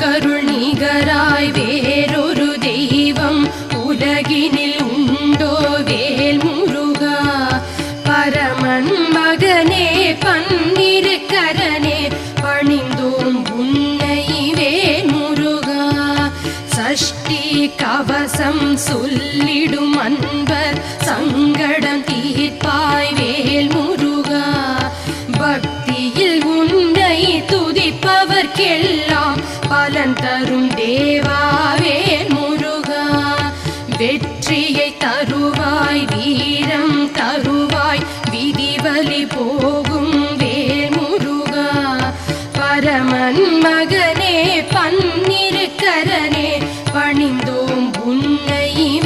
கருணிகராய் வேறொரு தெய்வம் உலகினில் உண்டோ வேல் முருகா. பரமன் மகனே பன்னிருக்கரனே பணிந்தோம் உன்னை வேல் முருகா. சஷ்டி கவசம் சொல்லிடும் அன்பர் சங்கடம் தீர்ப்பாய் வேல் முருகா. பக்தியில் உன்னை துதிப்பவர்க்கெல்லாம் பலன் தரும் தேவாவே முருகா. வெற்றியை தருவாய் வீரம் தருவாய் விதிவலி போகும் வேல் முருகா. பரமன் மகனே பன்னிருக்கரனே பணிந்தோம் பணிந்தோ